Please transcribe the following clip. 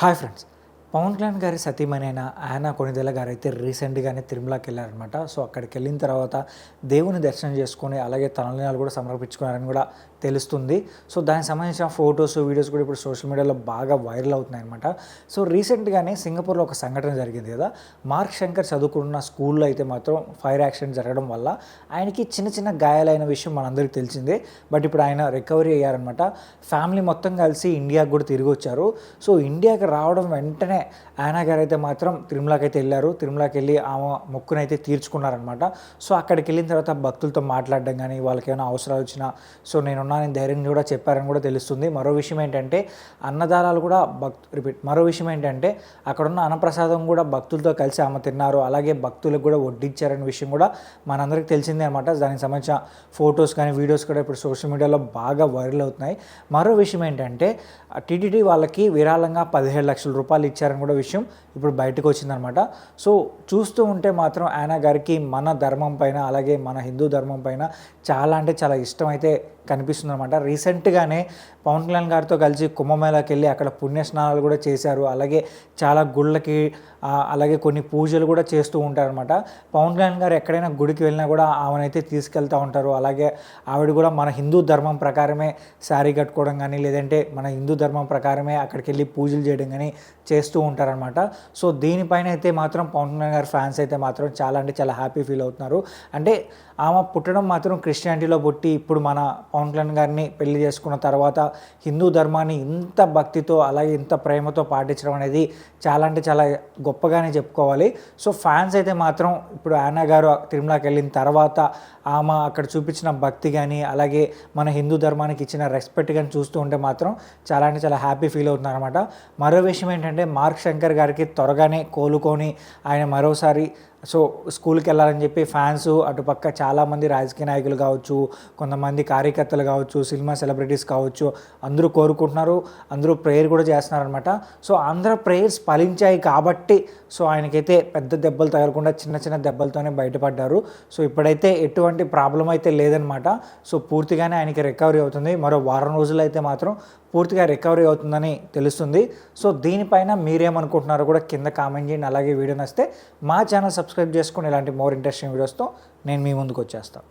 Hi friends, Pawan Kalyan గారి సతీమణి అయిన ఆయన కొనిదెల గారు అయితే రీసెంట్గానే తిరుమలకి వెళ్ళారనమాట సో అక్కడికి వెళ్ళిన తర్వాత దేవుని దర్శనం చేసుకొని అలాగే తనలినాలు కూడా సమర్పించుకున్నారని కూడా తెలుస్తుంది. సో దానికి సంబంధించిన ఫొటోస్ వీడియోస్ కూడా ఇప్పుడు సోషల్ మీడియాలో బాగా వైరల్ అవుతున్నాయి అనమాట సో రీసెంట్గానే సింగపూర్లో ఒక సంఘటన జరిగింది కదా. మార్క్ శంకర్ చదువుకున్న స్కూల్లో అయితే మాత్రం ఫైర్ యాక్సిడెంట్ జరగడం వల్ల ఆయనకి చిన్న చిన్న గాయాలైన విషయం మనందరికీ తెలిసిందే. బట్ ఇప్పుడు ఆయన రికవరీ అయ్యారనమాట ఫ్యామిలీ మొత్తం కలిసి ఇండియాకి కూడా తిరిగి వచ్చారు. సో ఇండియాకి రావడం వెంటనే ఆయన గారు అయితే మాత్రం తిరుమలకి అయితే వెళ్ళారు. తిరుమలకి వెళ్ళి ఆమె మొక్కునైతే తీర్చుకున్నారనమాట. సో అక్కడికి వెళ్ళిన తర్వాత భక్తులతో మాట్లాడడం కానీ వాళ్ళకి ఏమైనా అవసరాలు వచ్చినా సో నేనున్నానని ధైర్యం కూడా చెప్పారని కూడా తెలుస్తుంది. మరో విషయం ఏంటంటే అన్నదానాలు కూడా భక్ రిపీట్ మరో విషయం ఏంటంటే అక్కడున్న అన్నప్రసాదం కూడా భక్తులతో కలిసి ఆమె తిన్నారు. అలాగే భక్తులకు కూడా వడ్డించారనే విషయం కూడా మనందరికీ తెలిసిందే అనమాట. దానికి సంబంధించిన ఫొటోస్ కానీ వీడియోస్ కూడా ఇప్పుడు సోషల్ మీడియాలో బాగా వైరల్ అవుతున్నాయి. మరో విషయం ఏంటంటే టీటీడీ వాళ్ళకి విరాళంగా పదిహేడు లక్షల రూపాయలు ఇచ్చారు. ఇచ్చారని కూడా విషయం ఇప్పుడు బయటకు వచ్చిందనమాట. సో చూస్తూ ఉంటే మాత్రం ఆయన గారికి మన ధర్మం పైన అలాగే మన హిందూ ధర్మం పైన చాలా అంటే చాలా ఇష్టం అయితే కనిపిస్తుంది అనమాట రీసెంట్గానే పవన్ కళ్యాణ్ గారితో కలిసి కుంభమేళాకి వెళ్ళి అక్కడ పుణ్యస్నానాలు కూడా చేశారు. అలాగే చాలా గుళ్ళకి అలాగే కొన్ని పూజలు కూడా చేస్తూ ఉంటారనమాట పవన్ కళ్యాణ్ గారు ఎక్కడైనా గుడికి వెళ్ళినా కూడా ఆమెనైతే తీసుకెళ్తూ ఉంటారు. అలాగే ఆవిడ కూడా మన హిందూ ధర్మం ప్రకారమే శారీ కట్టుకోవడం కానీ లేదంటే మన హిందూ ధర్మం ప్రకారమే అక్కడికి వెళ్ళి పూజలు చేయడం కానీ చేస్తూ ఉంటారనమాట సో దీనిపైన అయితే మాత్రం పవన్ కళ్యాణ్ గారి ఫ్యాన్స్ అయితే మాత్రం చాలా అంటే చాలా హ్యాపీ ఫీల్ అవుతున్నారు. అంటే ఆమె పుట్టడం మాత్రం క్రిస్టియానిటీలో పుట్టి ఇప్పుడు మన పవన్ కళ్యాణ్ గారిని పెళ్ళి చేసుకున్న తర్వాత హిందూ ధర్మాన్ని ఇంత భక్తితో అలాగే ఇంత ప్రేమతో పాటించడం అనేది చాలా అంటే చాలా గొప్పగానే చెప్పుకోవాలి. సో ఫ్యాన్స్ అయితే మాత్రం ఇప్పుడు యానా గారు తిరుమలకి వెళ్ళిన తర్వాత ఆమె అక్కడ చూపించిన భక్తి కానీ అలాగే మన హిందూ ధర్మానికి ఇచ్చిన రెస్పెక్ట్ కానీ చూస్తూ ఉంటే మాత్రం చాలా అంటే చాలా హ్యాపీ ఫీల్ అవుతున్నారు మరో విషయం ఏంటంటే మార్క్ శంకర్ గారికి త్వరగానే కోలుకొని ఆయన మరోసారి సో స్కూల్కి వెళ్ళాలని చెప్పి ఫ్యాన్స్ అటుపక్క చాలామంది రాజకీయ నాయకులు కావచ్చు కొంతమంది కార్యకర్తలు కావచ్చు సినిమా సెలబ్రిటీస్ కావచ్చు అందరూ కోరుకుంటున్నారు అందరూ ప్రేయర్ కూడా చేస్తున్నారనమాట సో అందరూ ప్రేయర్స్ ఫలించాయి కాబట్టి సో ఆయనకైతే పెద్ద దెబ్బలు తగలకుండా చిన్న చిన్న దెబ్బలతోనే బయటపడ్డారు. సో ఇప్పుడైతే ఎటువంటి ప్రాబ్లం అయితే లేదనమాట సో పూర్తిగానే ఆయనకి రికవరీ అవుతుంది. మరో వారం రోజులు అయితే మాత్రం పూర్తిగా రికవరీ అవుతుందని తెలుస్తుంది. సో దీనిపైన మీరేమనుకుంటున్నారో కూడా కింద కామెంట్ చేయండి. అలాగే వీడియో నస్తే మా ఛానల్ సబ్స్క్రైబ్ చేసుకుని ఇలాంటి మోర్ ఇంట్రెస్టింగ్ వీడియోస్తో నేను మీ ముందుకు వచ్చేస్తాను